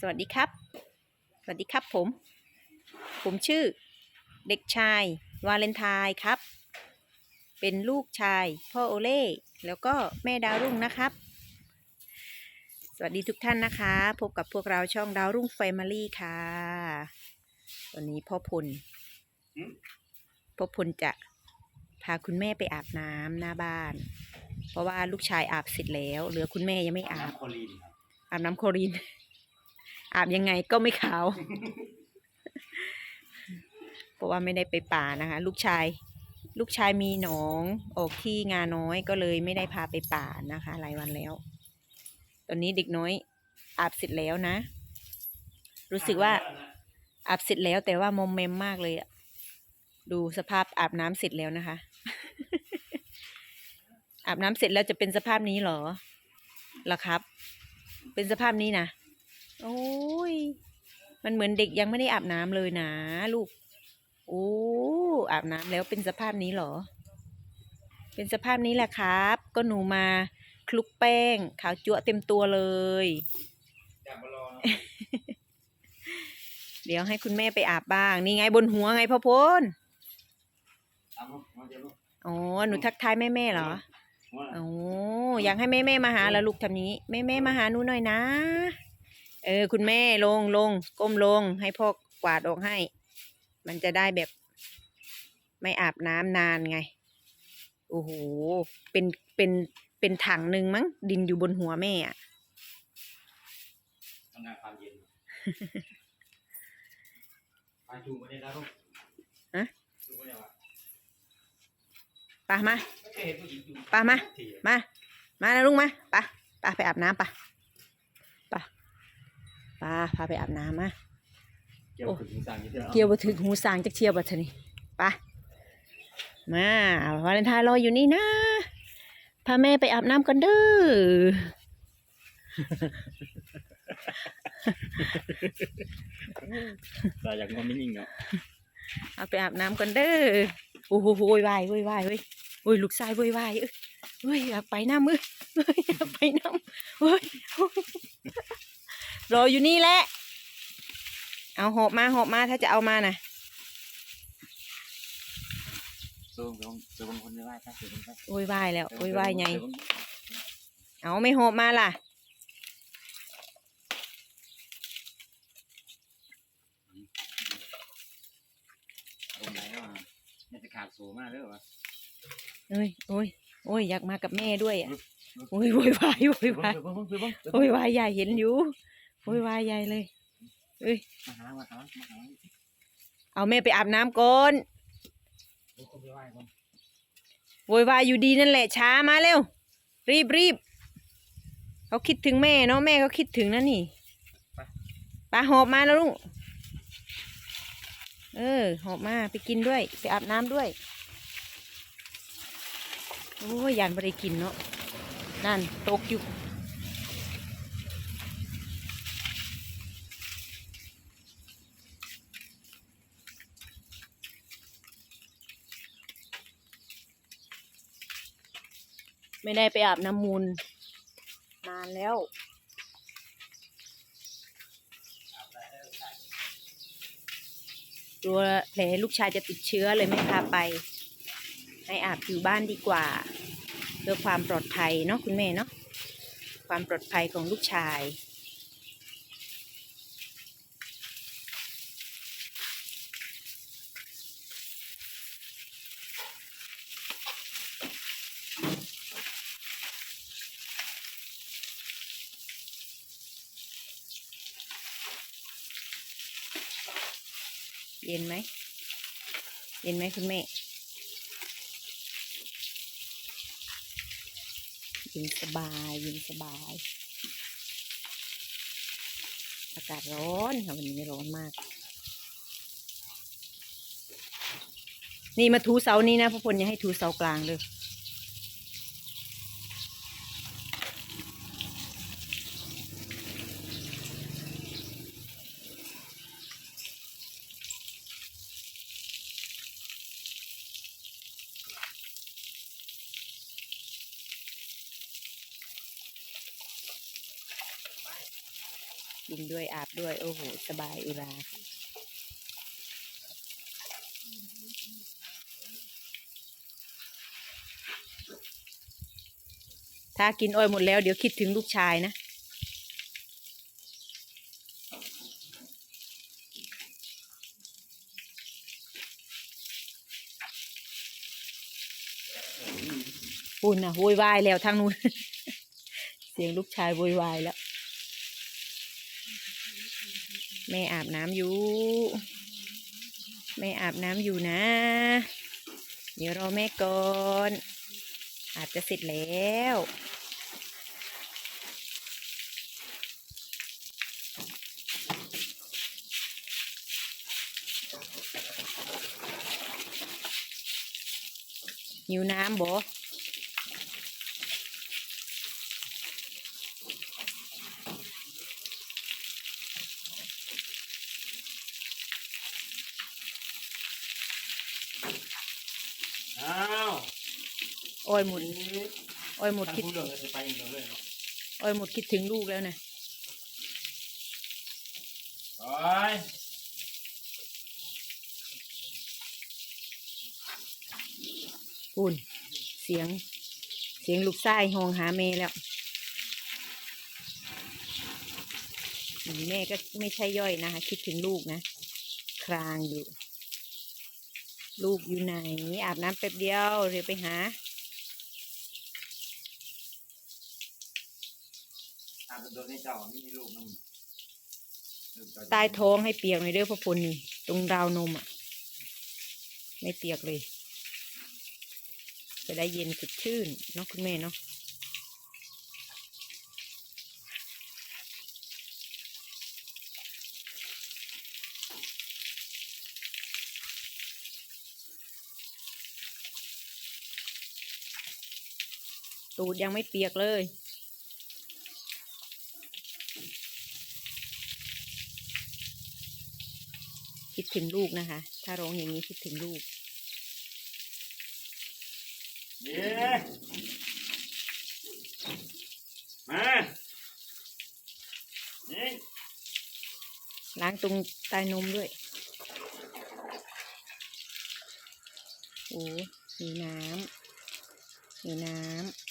สวัสดีครับ สวัสดีครับผม ผมชื่อ เด็กชาย วาเลนไทน์ครับ เป็นลูกชาย พ่อโอเล่ แล้วก็แม่ดาวรุ่งนะครับ สวัสดีทุกท่านนะคะ พบกับพวกเราช่องดาวรุ่งแฟมิลี่ค่ะ วันนี้พ่อพลหืมพ่อพลจะพาคุณแม่ไปอาบน้ำหน้าบ้าน เพราะว่าลูกชายอาบเสร็จแล้ว เหลือคุณแม่ยังไม่อาบ น้ำคอลีนครับอาบน้ำโคลริน อาบยังไงก็ไม่ขาว เพราะว่าไม่ได้ไปป่านะคะ ลูกชาย ลูกชายมีหนองออกที่งาน้อยก็เลยไม่ได้พาไปป่านะคะ หลายวันแล้ว ตอนนี้เด็กน้อยอาบเสร็จแล้วนะ รู้สึกว่าอาบเสร็จแล้วแต่ว่ามอมแมมมากเลยอะดูสภาพอาบน้ำเสร็จแล้วนะคะ อาบน้ำเสร็จแล้วจะเป็นสภาพนี้หรอหรอครับ เป็นสภาพนี้นะ โอ้ย มันเหมือนเด็กยังไม่ได้อาบน้ำเลยนะลูก โอ้ อาบน้ำแล้วเป็นสภาพนี้เหรอ เป็นสภาพนี้แหละครับ ก็หนูมาคลุกแป้ง ขาวจั่วเต็มตัวเลย เดี๋ยวให้คุณแม่ไปอาบบ้าง นี่ไงบนหัวไงพ่อพลอ๋อ หนูทักทายแม่แม่เหรอโอ้อยากให้แม่แม่มาหาแล้วลูกทำนี้ แม่แม่มาหาหนูหน่อยนะ เออ คุณแม่ลงลงก้มลงให้พ่อกวาดออกให้ มันจะได้แบบ ไม่อาบน้ำนานไง โอ้โห เป็นเป็นเป็นถังหนึ่งมั้ง ดินอยู่บนหัวแม่อะทำงานความเย็นไปจูงมาเนี่ยนะลูกฮะจูงมาเนี่ยวะไปมาไม่เคยเห็นผู้หญิงจูงไปมาทีมา มานะลุงมาไปไปไปอาบน้ำไปไป ไปพาไปอาบน้ำมาเกี่ยวกับถึงสางยี่เดียวเกี่ยวบ่ถึงหูสางจักเที่ยวบ่ทะนี่ไปมาวาเลนไทน์รออยู่นี่นะพาแม่ไปอาบน้ำกันเด้อตาอยากงอมินิ่งเนาะเอาไปอาบน้ำกันเด้อโอ้โหโวยวายโวยวายเว้ยโอ้ยลูกชายโวยวายเอ้ยเฮ้ยอยากไปน้ำมือเฮ้ยอยากไปน้ำเฮ้ยเฮ้ย รออยู่นี่แหละ เอาหอบมาหอบมาถ้าจะเอามาน่ะเสือบางเสือบางคนไม่ไหวครับเสือบางคนโวยวายแล้วโวยวายไงเอาไม่หอบมาล่ะตรงไหนก็มาเนี่ยจะขาดโซ่มากเลยเหรอวะเอ้ยโอ้ยโอ้ยอยากมากับแม่ด้วยอะอืมโอ้ยโวยวายโวเสืยอวายบ้างเสือบ้างเสือบ้างโวยวายใหญ่เห็นอยู่ โวยวายใหญ่เลยเอ้ยมาหามาหามาหาเอาแม่ไปอาบน้ำก่อนโอ้คนไม่ไหวคนโวยวายอยู่ดีนั่นแหละช้ามาเร็ว รีบรีบเขาคิดถึงแม่เนาะแม่เขาคิดถึงนั่นนี่ไปหอบมาแล้วลุงเออ หอบมาไปกินด้วย ไปอาบน้ำด้วย โอ้ยยานบริกินเนาะนั่นตกอยู่ ไม่ได้ไปอาบน้ำมูล นานแล้วตัวแผลลูกชายจะติดเชื้อเลยไม่พาไป ให้อาบอยู่บ้านดีกว่า เพื่อความปลอดภัยเนาะคุณแม่เนาะความปลอดภัยของลูกชาย เย็นไหม เย็นไหมคุณแม่ เย็นสบาย เย็นสบาย อากาศร้อนค่ะวันนี้ร้อนมาก นี่มาถูเสานี้นะพ่อพลอย่าให้ถูเสากลางเลย กินด้วยอาบด้วย โอ้โห สบายอุราค่ะถ้ากินอ้อยหมดแล้วเดี๋ยวคิดถึงลูกชายนะ ปุ่นนะโวยวายแล้วทางนู้น เสียงลูกชายโวยวายแล้ว แม่อาบน้ำอยู่ แม่อาบน้ำอยู่นะ เดี๋ยวรอแม่ก่อน อาจจะเสร็จแล้วหิวน้ำบ่ อ้าว อ้อยหมดอ้อยหมดท่านคิดผู้เรื่องจะไปอย่างเดียวเลยเนาะอ้อยหมดคิดถึงลูกแล้วนะโอ้ยปุ่นเสียง เสียงลูกไส้ห้องหาแม่แล้วอืมแม่ก็ไม่ใช่ย่อยนะคะ คิดถึงลูกนะ ครางอยู่ ลูกอยู่ไหน อาบน้ำแป๊บเดียวเรียวไปหา อาบ โดนให้เจ้ามีลูกนึงใต้ท้องให้เปียกหน่อยเด้อพ่อพลนี่ ตรงราวนมอะ ไม่เปียกเลย จะได้เย็นสดชื่นเนาะคุณแม่เนาะตูดยังไม่เปียกเลย คิดถึงลูกนะคะ ถ้าร้องอย่างนี้คิดถึงลูกเย้มานี่ล้างตรงใต้นมด้วย โอ้ มีน้ำ มีน้ำ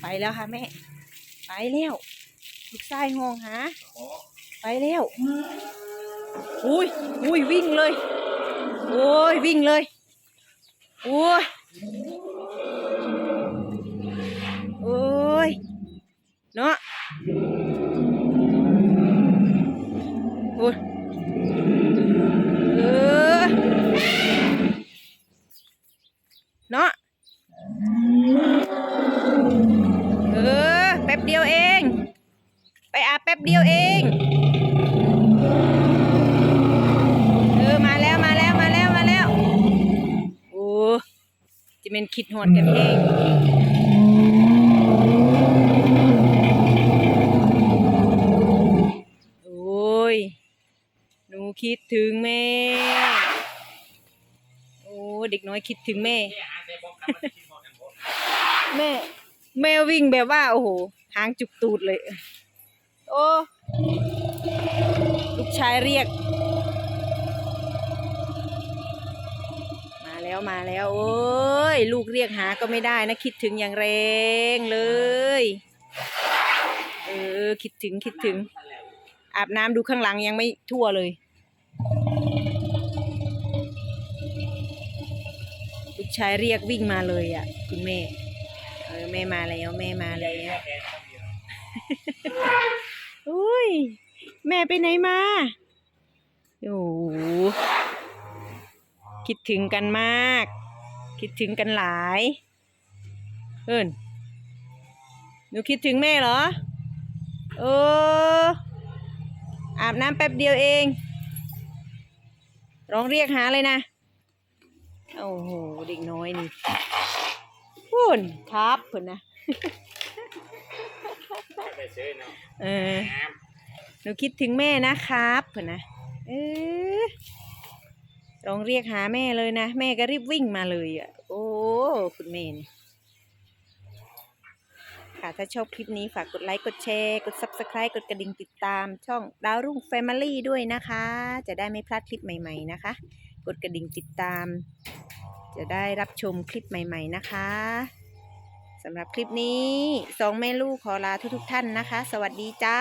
ไปแล้วค่ะแม่ ไปแล้วลูกชายห้องหาไปแล้วอุ้ยอุ้ยวิ่งเลยโอ้ยวิ่งเลยโอ้ยโอ้ยเนาะโอ้ยเออ เนาะ เออ แป๊บเดียวเอง ไปอาบแป๊บเดียวเอง เออ มาแล้วมาแล้วมาแล้วมาแล้ว โอ้ จะเป็นคิดหอดกันเองโอ้ยหนูคิดถึงแม่ โอ้เด็กน้อยคิดถึงแม่ แม่ แม่แม่วิ่งแบบว่า โอ้โหหางจุกตูดเลย โอ้ ลูกชายเรียก แล้วมาแล้ว โอ้ย ลูกเรียกหาก็ไม่ได้นะ คิดถึงอย่างแรงเลย เออ คิดถึงคิดถึง อาบน้ำดูข้างหลังยังไม่ทั่วเลยลูกชายเรียกวิ่งมาเลยอะ คุณแม่ เออแม่มาแล้วแม่มาแล้วอุ้ย แม่ไปไหนมา โอ้ คิดถึงกันมาก คิดถึงกันหลายเอิญหนูคิดถึงแม่เหรอเอออาบน้ำแป๊บเดียวเอง ร้องเรียกหาเลยนะโอ้โหเด็กน้อยนี่พูนครับเพิ่นนะเนะเออหนูคิดถึงแม่นะครับเพื่อนนะเออ ลองเรียกหาแม่เลยนะ แม่ก็รีบวิ่งมาเลยอะ โอ้คุณแม่นี่ค่ะถ้าชอบคลิปนี้ฝากกดไลค์ กดแชร์ กด Subscribe กดกระดิ่งติดตาม ช่องดาวรุ่ง Family ด้วยนะคะ จะได้ไม่พลาดคลิปใหม่ๆนะคะ กดกระดิ่งติดตาม จะได้รับชมคลิปใหม่ๆนะคะสำหรับคลิปนี้สองแม่ลูกขอลาทุกๆท่านนะคะ สวัสดีจ้า